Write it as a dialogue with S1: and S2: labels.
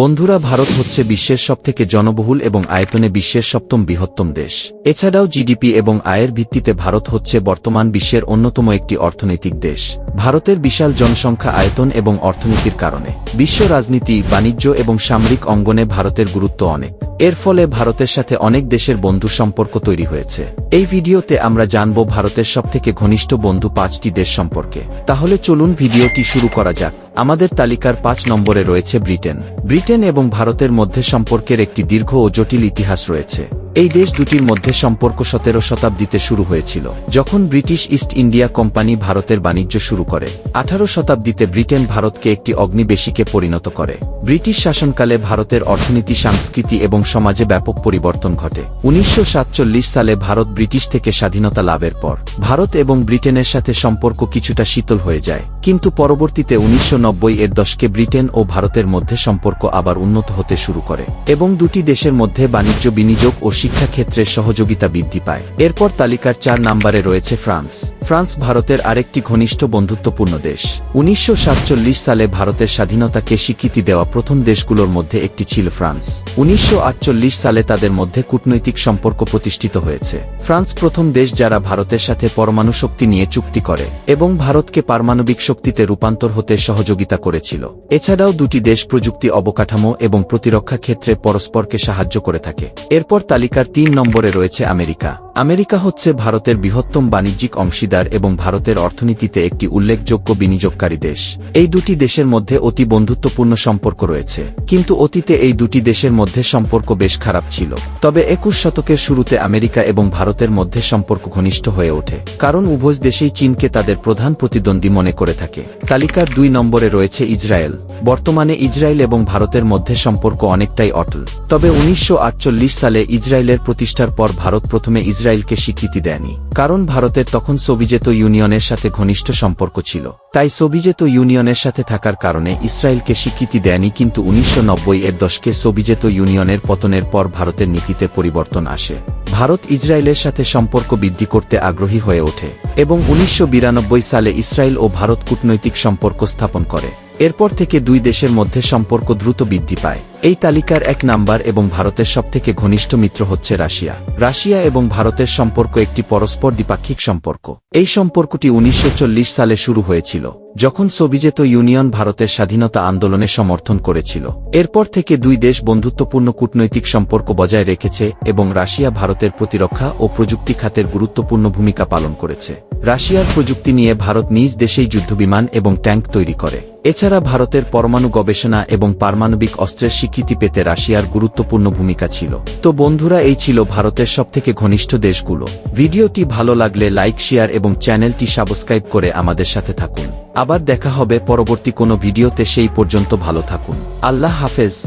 S1: বন্ধুরা ভারত হচ্ছে বিশ্বের সবথেকে জনবহুল এবং আয়তনে বিশ্বের সপ্তম বৃহত্তম দেশ। এছাড়াও জিডিপি এবং আয়ের ভিত্তিতে ভারত হচ্ছে বর্তমান বিশ্বের অন্যতম একটি অর্থনৈতিক দেশ। ভারতের বিশাল জনসংখ্যা আয়তন এবং অর্থনীতির কারণে। বিশ্ব রাজনীতি, বাণিজ্য এবং সামরিক অঙ্গনে ভারতের গুরুত্ব অনেক। এর ফলে ভারতের সাথে অনেক দেশের বন্ধু সম্পর্ক তৈরি হয়েছে। এই ভিডিওতে আমরা জানব ভারতের সবথেকে ঘনিষ্ঠ বন্ধু পাঁচটি দেশ সম্পর্কে। তাহলে চলুন ভিডিওটি শুরু করা যাক। আমাদের তালিকার পাঁচ নম্বরে রয়েছে ব্রিটেন। ব্রিটেন এবং ভারতের মধ্যে সম্পর্কের একটি দীর্ঘ ও জটিল ইতিহাস রয়েছে। এই দেশ দুটির মধ্যে সম্পর্ক সতেরো শতাব্দীতে শুরু হয়েছিল, যখন ব্রিটিশ ইস্ট ইন্ডিয়া কোম্পানি ভারতের বাণিজ্য শুরু করে। আঠারো শতাব্দীতে ব্রিটেন ভারতকে একটি অগ্নিবেশীকে পরিণত করে। ব্রিটিশ শাসনকালে ভারতের অর্থনীতি, সংস্কৃতি এবং সমাজে ব্যাপক পরিবর্তন ঘটে। উনিশশো সালে ভারত ব্রিটিশ থেকে স্বাধীনতা লাভের পর, ভারত এবং ব্রিটেনের সাথে সম্পর্ক কিছুটা শীতল হয়ে যায়। কিন্তু পরবর্তীতে উনিশশো নব্বই এর দশকে ব্রিটেন ও ভারতের মধ্যে সম্পর্ক আবার উন্নত হতে শুরু করে, এবং দুটি দেশের মধ্যে বাণিজ্য বিনিয়োগ ও শিক্ষা ক্ষেত্রে সহযোগিতা বৃদ্ধি পায়। এরপর তালিকার চার নম্বরে রয়েছে ফ্রান্স। ফ্রান্স ভারতের আরেকটি ঘনিষ্ঠ বন্ধুত্বপূর্ণ দেশ। উনিশশো সালে ভারতের স্বাধীনতাকে স্বীকৃতি দেওয়া প্রথম দেশগুলোর মধ্যে একটি ছিল ফ্রান্স। উনিশশো সালে তাদের মধ্যে কূটনৈতিক সম্পর্ক প্রতিষ্ঠিত হয়েছে। ফ্রান্স প্রথম দেশ যারা ভারতের সাথে পরমাণু শক্তি নিয়ে চুক্তি করে এবং ভারতকে পারমাণবিক শক্তিতে রূপান্তর হতে সহযোগিতা করেছিল। এছাড়াও দুটি দেশ প্রযুক্তি অবকাঠামো এবং প্রতিরক্ষা ক্ষেত্রে পরস্পরকে সাহায্য করে থাকে। এরপর তালিকার তিন নম্বরে রয়েছে আমেরিকা আমেরিকা হচ্ছে ভারতের বৃহত্তম বাণিজ্যিক অংশীদার এবং ভারতের অর্থনীতিতে একটি উল্লেখযোগ্য বিনিয়োগকারী দেশ। এই দুটি দেশের মধ্যে অতি বন্ধুত্বপূর্ণ সম্পর্ক রয়েছে। কিন্তু অতীতে এই দুটি দেশের মধ্যে সম্পর্ক বেশ খারাপ ছিল। তবে একুশ শতকের শুরুতে আমেরিকা এবং ভারতের মধ্যে সম্পর্ক ঘনিষ্ঠ হয়ে ওঠে। কারণ উভয় দেশেই চীনকে তাদের প্রধান প্রতিদ্বন্দ্বী মনে করে থাকে। তালিকার দুই নম্বরে রয়েছে ইসরায়েল। বর্তমানে ইসরায়েল এবং ভারতের মধ্যে সম্পর্ক অনেকটাই অটল। তবে উনিশশো আটচল্লিশ সালে ইসরায়েলের প্রতিষ্ঠার পর ভারত প্রথমে ইসরায়েলকে স্বীকৃতি দেয়নি, কারণ ভারতের তখন সোভিজেত ইউনিয়নের সাথে ঘনিষ্ঠ সম্পর্ক ছিল। তাই সোভিজেত ইউনিয়নের সাথে থাকার কারণে ইসরায়েলকে স্বীকৃতি দেয়নি, কিন্তু উনিশশো নব্বই এর দশকে সোভিজেত ইউনিয়নের পতনের পর ভারতের নীতিতে পরিবর্তন আসে। ভারত ইসরায়েলের সাথে সম্পর্ক বৃদ্ধি করতে আগ্রহী হয়ে ওঠে। এবং উনিশশো বিরানব্বই সালে ইসরায়েল ও ভারত কূটনৈতিক সম্পর্ক স্থাপন করে। এরপর থেকে দুই দেশের মধ্যে সম্পর্ক দ্রুত বৃদ্ধি পায়। এই তালিকার এক নাম্বার এবং ভারতের সবথেকে ঘনিষ্ঠ মিত্র হচ্ছে রাশিয়া। রাশিয়া এবং ভারতের সম্পর্ক একটি পরস্পর দ্বিপাক্ষিক সম্পর্ক। এই সম্পর্কটি উনিশশো চল্লিশ সালে শুরু হয়েছিল। যখন সোভিজেত ইউনিয়ন ভারতের স্বাধীনতা আন্দোলনে সমর্থন করেছিল। এরপর থেকে দুই দেশ বন্ধুত্বপূর্ণ কূটনৈতিক সম্পর্ক বজায় রেখেছে এবং রাশিয়া ভারতের প্রতিরক্ষা ও প্রযুক্তি খাতের গুরুত্বপূর্ণ ভূমিকা পালন করেছে। রাশিয়ার প্রযুক্তি নিয়ে ভারত নিজ দেশেই যুদ্ধবিমান এবং ট্যাঙ্ক তৈরি করে। এছাড়া ভারতের পরমাণু গবেষণা এবং পারমাণবিক অস্ত্রের স্বীকৃতি পেতে রাশিয়ার গুরুত্বপূর্ণ ভূমিকা ছিল। তো বন্ধুরা, এই ছিল ভারতের সবথেকে ঘনিষ্ঠ দেশগুলো। ভিডিওটি ভালো লাগলে লাইক, শেয়ার এবং চ্যানেলটি সাবস্ক্রাইব করে আমাদের সাথে থাকুন। আবার দেখা হবে পরবর্তী কোনো ভিডিওতে, সেই পর্যন্ত ভালো থাকুন। আল্লাহ হাফেজ।